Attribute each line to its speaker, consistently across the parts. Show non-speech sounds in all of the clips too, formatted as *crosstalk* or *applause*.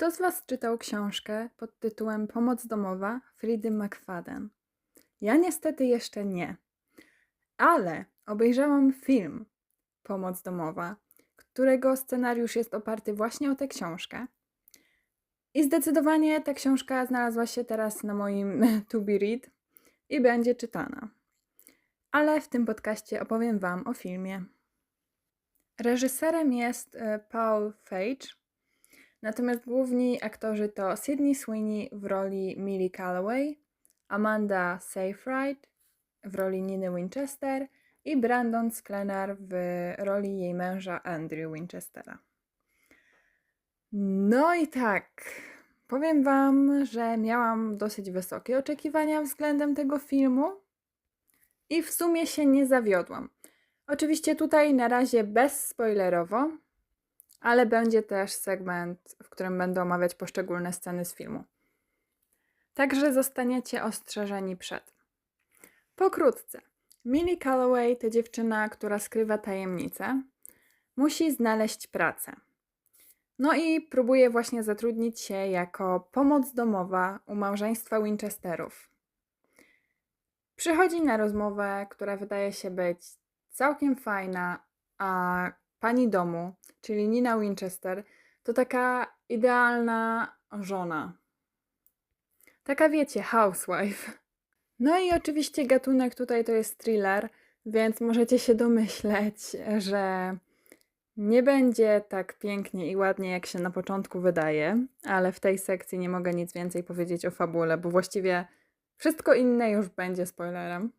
Speaker 1: Kto z Was czytał książkę pod tytułem Pomoc domowa Fridy McFadden? Ja niestety jeszcze nie, ale obejrzałam film Pomoc domowa, którego scenariusz jest oparty właśnie o tę książkę. I zdecydowanie ta książka znalazła się teraz na moim *laughs* to be read i będzie czytana. Ale w tym podcaście opowiem Wam o filmie. Reżyserem jest e, Paul Feig, natomiast główni aktorzy to Sydney Sweeney w roli Millie Calloway, Amanda Seyfried w roli Niny Winchester i Brandon Sklenar w roli jej męża Andrew Winchestera. No i tak, powiem Wam, że miałam dosyć wysokie oczekiwania względem tego filmu i w sumie się nie zawiodłam. Oczywiście tutaj na razie bezspoilerowo, ale będzie też segment, w którym będę omawiać poszczególne sceny z filmu. Także zostaniecie ostrzeżeni przed. Pokrótce. Millie Calloway to dziewczyna, która skrywa tajemnicę. Musi znaleźć pracę. No i próbuje właśnie zatrudnić się jako pomoc domowa u małżeństwa Winchesterów. Przychodzi na rozmowę, która wydaje się być całkiem fajna, a pani domu, czyli Nina Winchester, to taka idealna żona. Taka wiecie, housewife. No i oczywiście gatunek tutaj to jest thriller, więc możecie się domyśleć, że nie będzie tak pięknie i ładnie, jak się na początku wydaje, ale w tej sekcji nie mogę nic więcej powiedzieć o fabule, bo właściwie wszystko inne już będzie spoilerem.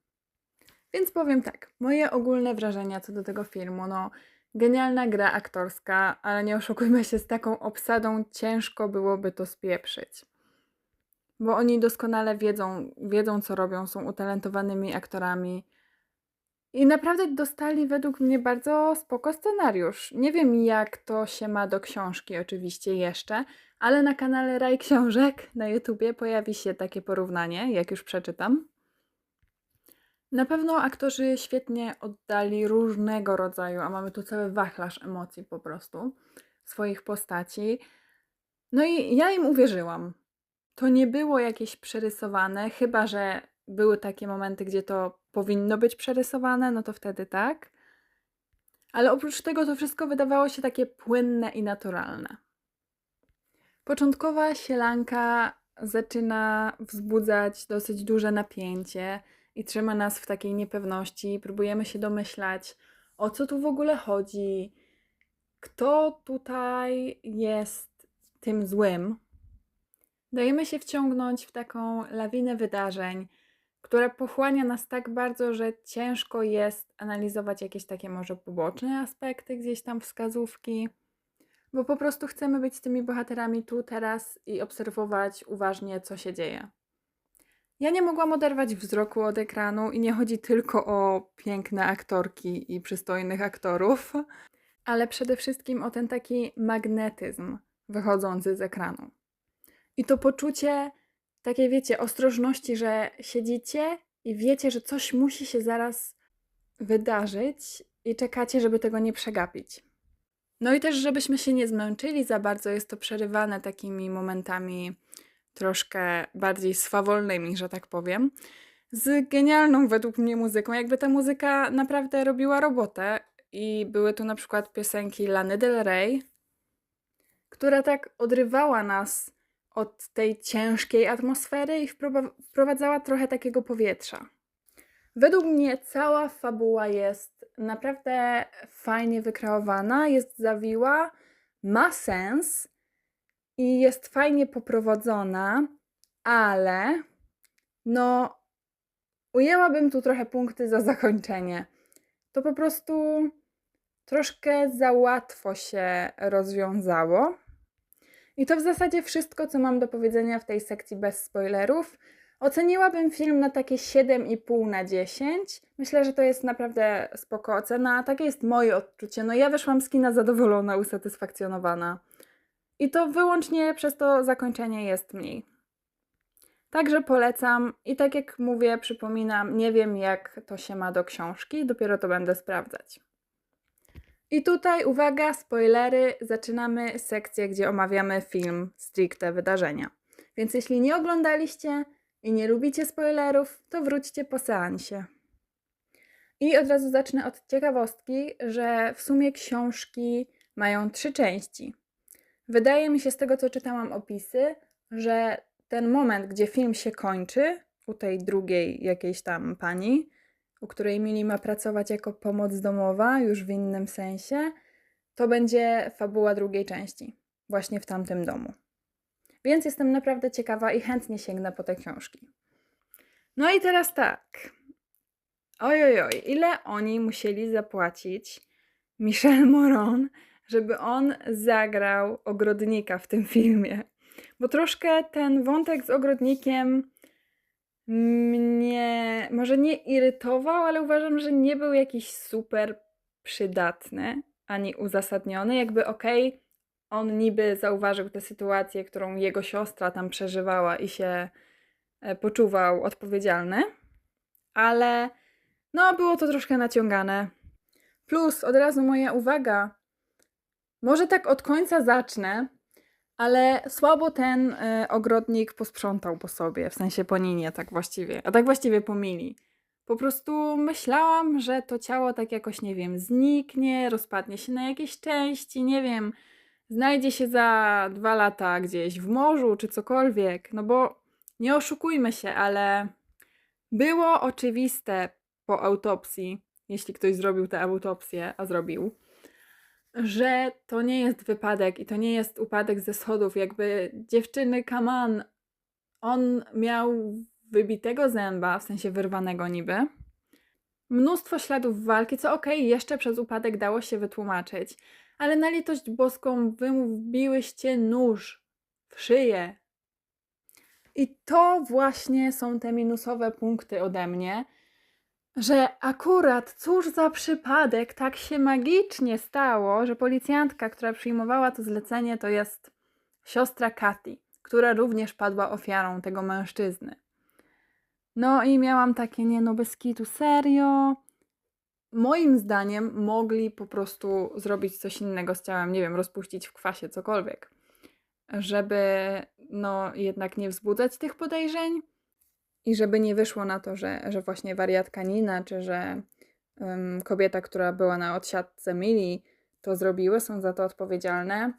Speaker 1: Więc powiem tak, moje ogólne wrażenia co do tego filmu, no genialna gra aktorska, ale nie oszukujmy się, z taką obsadą ciężko byłoby to spieprzyć. Bo oni doskonale wiedzą, wiedzą co robią, są utalentowanymi aktorami. I naprawdę dostali według mnie bardzo spoko scenariusz. Nie wiem jak to się ma do książki oczywiście jeszcze, ale na kanale Raj Książek na YouTubie pojawi się takie porównanie, jak już przeczytam. Na pewno aktorzy świetnie oddali różnego rodzaju, a mamy tu cały wachlarz emocji po prostu, swoich postaci. No i ja im uwierzyłam. To nie było jakieś przerysowane, chyba że były takie momenty, gdzie to powinno być przerysowane, no to wtedy tak. Ale oprócz tego to wszystko wydawało się takie płynne i naturalne. Początkowa sielanka zaczyna wzbudzać dosyć duże napięcie i trzyma nas w takiej niepewności. Próbujemy się domyślać, o co tu w ogóle chodzi, kto tutaj jest tym złym. Dajemy się wciągnąć w taką lawinę wydarzeń, która pochłania nas tak bardzo, że ciężko jest analizować jakieś takie może poboczne aspekty, gdzieś tam wskazówki, bo po prostu chcemy być z tymi bohaterami tu, teraz i obserwować uważnie, co się dzieje. Ja nie mogłam oderwać wzroku od ekranu i nie chodzi tylko o piękne aktorki i przystojnych aktorów, ale przede wszystkim o ten taki magnetyzm wychodzący z ekranu. I to poczucie takiej, wiecie, ostrożności, że siedzicie i wiecie, że coś musi się zaraz wydarzyć i czekacie, żeby tego nie przegapić. No i też, żebyśmy się nie zmęczyli za bardzo, jest to przerywane takimi momentami troszkę bardziej swawolnymi, że tak powiem, z genialną według mnie muzyką. Jakby ta muzyka naprawdę robiła robotę i były tu na przykład piosenki Lany Del Rey, która tak odrywała nas od tej ciężkiej atmosfery i wprowadzała trochę takiego powietrza. Według mnie cała fabuła jest naprawdę fajnie wykreowana, jest zawiła, ma sens i jest fajnie poprowadzona, ale no ujęłabym tu trochę punkty za zakończenie. To po prostu troszkę za łatwo się rozwiązało. I to w zasadzie wszystko, co mam do powiedzenia w tej sekcji bez spoilerów. Oceniłabym film na takie 7,5 na 10. Myślę, że to jest naprawdę spoko ocena. Takie jest moje odczucie. No ja wyszłam z kina zadowolona, usatysfakcjonowana. I to wyłącznie przez to zakończenie jest mniej. Także polecam i tak jak mówię, przypominam, nie wiem jak to się ma do książki, dopiero to będę sprawdzać. I tutaj, uwaga, spoilery, zaczynamy sekcję, gdzie omawiamy film stricte wydarzenia. Więc jeśli nie oglądaliście i nie lubicie spoilerów, to wróćcie po seansie. I od razu zacznę od ciekawostki, że w sumie książki mają trzy części. Wydaje mi się z tego, co czytałam opisy, że ten moment, gdzie film się kończy, u tej drugiej jakiejś tam pani, u której Mili ma pracować jako pomoc domowa, już w innym sensie, to będzie fabuła drugiej części, właśnie w tamtym domu. Więc jestem naprawdę ciekawa i chętnie sięgnę po te książki. No i teraz tak. Oj, oj, oj, ile oni musieli zapłacić Michel Moron, żeby on zagrał ogrodnika w tym filmie. Bo troszkę ten wątek z ogrodnikiem mnie może nie irytował, ale uważam, że nie był jakiś super przydatny ani uzasadniony. Jakby okej, okay, on niby zauważył tę sytuację, którą jego siostra tam przeżywała i się e, poczuwał odpowiedzialny, ale no było to troszkę naciągane. Plus od razu moja uwaga, może tak od końca zacznę, ale słabo ten y, ogrodnik posprzątał po sobie, w sensie po Ninie, tak właściwie, a tak właściwie po Mili. Po prostu myślałam, że to ciało tak jakoś, nie wiem, zniknie, rozpadnie się na jakieś części, nie wiem, znajdzie się za dwa lata gdzieś w morzu czy cokolwiek. No bo nie oszukujmy się, ale było oczywiste po autopsji, jeśli ktoś zrobił tę autopsję, a zrobił, że to nie jest wypadek i to nie jest upadek ze schodów. Jakby dziewczyny, kaman, on miał wybitego zęba, w sensie wyrwanego niby. Mnóstwo śladów walki, co okej, okay, jeszcze przez upadek dało się wytłumaczyć, ale na litość boską wy wbiłyście nóż w szyję. I to właśnie są te minusowe punkty ode mnie, że akurat, cóż za przypadek, tak się magicznie stało, że policjantka, która przyjmowała to zlecenie, to jest siostra Kati, która również padła ofiarą tego mężczyzny. No i miałam takie, nie no, bez kitu, serio? Moim zdaniem mogli po prostu zrobić coś innego z ciałem, nie wiem, rozpuścić w kwasie, cokolwiek, żeby no jednak nie wzbudzać tych podejrzeń, i żeby nie wyszło na to, że, że właśnie wariatka Nina, czy że um, kobieta, która była na odsiadce Mili, to zrobiły, są za to odpowiedzialne.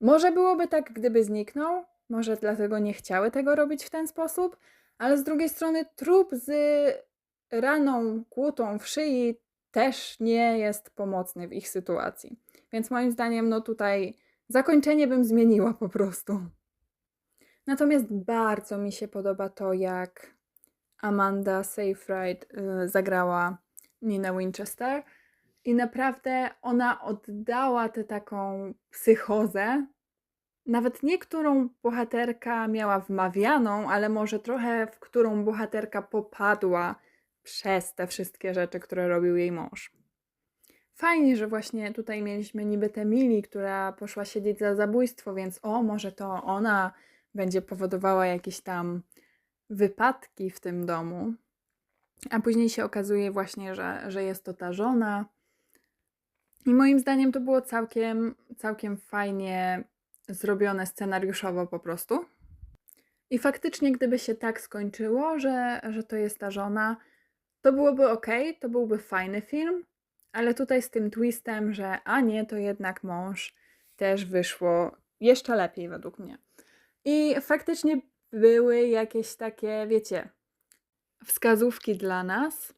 Speaker 1: Może byłoby tak, gdyby zniknął, może dlatego nie chciały tego robić w ten sposób, ale z drugiej strony trup z raną kłutą w szyi też nie jest pomocny w ich sytuacji. Więc moim zdaniem, no tutaj zakończenie bym zmieniła po prostu. Natomiast bardzo mi się podoba to, jak Amanda Seyfried y, zagrała Nina Winchester. I naprawdę ona oddała tę taką psychozę. Nawet nie którą bohaterka miała wmawianą, ale może trochę w którą bohaterka popadła przez te wszystkie rzeczy, które robił jej mąż. Fajnie, że właśnie tutaj mieliśmy niby tę Mili, która poszła siedzieć za zabójstwo, więc o, może to ona będzie powodowała jakieś tam wypadki w tym domu. A później się okazuje właśnie, że, że jest to ta żona. I moim zdaniem to było całkiem, całkiem fajnie zrobione scenariuszowo po prostu. I faktycznie, gdyby się tak skończyło, że, że to jest ta żona, to byłoby ok, to byłby fajny film, ale tutaj z tym twistem, że a nie, to jednak mąż, też wyszło jeszcze lepiej według mnie. I faktycznie były jakieś takie, wiecie, wskazówki dla nas.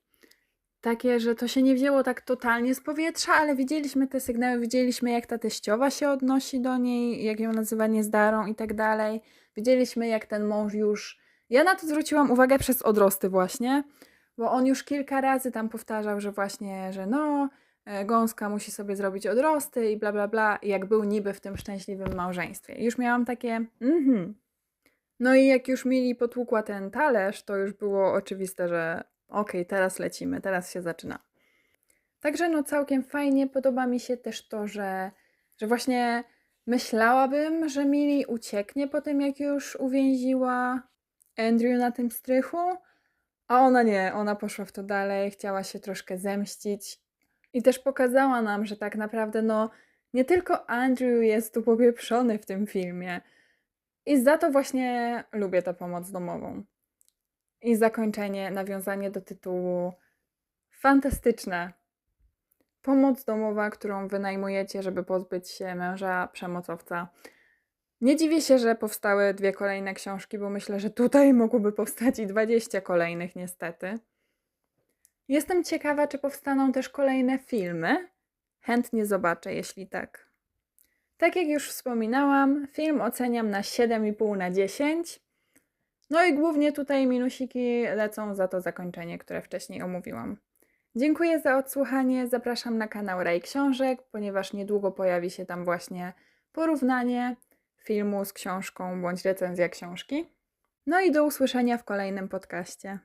Speaker 1: Takie, że to się nie wzięło tak totalnie z powietrza, ale widzieliśmy te sygnały, widzieliśmy jak ta teściowa się odnosi do niej, jak ją nazywa niezdarą i tak dalej. Widzieliśmy jak ten mąż już... Ja na to zwróciłam uwagę przez odrosty właśnie, bo on już kilka razy tam powtarzał, że właśnie, że no, gąska musi sobie zrobić odrosty i bla bla bla, jak był niby w tym szczęśliwym małżeństwie. I już miałam takie, mhm. No i jak już mieli potłukła ten talerz, to już było oczywiste, że okej, okay, teraz lecimy, teraz się zaczyna. Także no całkiem fajnie, podoba mi się też to, że, że właśnie myślałabym, że Mili ucieknie po tym, jak już uwięziła Andrew na tym strychu, a ona nie, ona poszła w to dalej, chciała się troszkę zemścić. I też pokazała nam, że tak naprawdę, no, nie tylko Andrew jest tu popieprzony w tym filmie. I za to właśnie lubię tę pomoc domową. I zakończenie, nawiązanie do tytułu fantastyczne. Pomoc domowa, którą wynajmujecie, żeby pozbyć się męża przemocowca. Nie dziwię się, że powstały dwie kolejne książki, bo myślę, że tutaj mogłoby powstać i 20 kolejnych, niestety. Jestem ciekawa, czy powstaną też kolejne filmy. Chętnie zobaczę, jeśli tak. Tak jak już wspominałam, film oceniam na 7,5 na 10. No i głównie tutaj minusiki lecą za to zakończenie, które wcześniej omówiłam. Dziękuję za odsłuchanie. Zapraszam na kanał Raj Książek, ponieważ niedługo pojawi się tam właśnie porównanie filmu z książką bądź recenzja książki. No i do usłyszenia w kolejnym podcaście.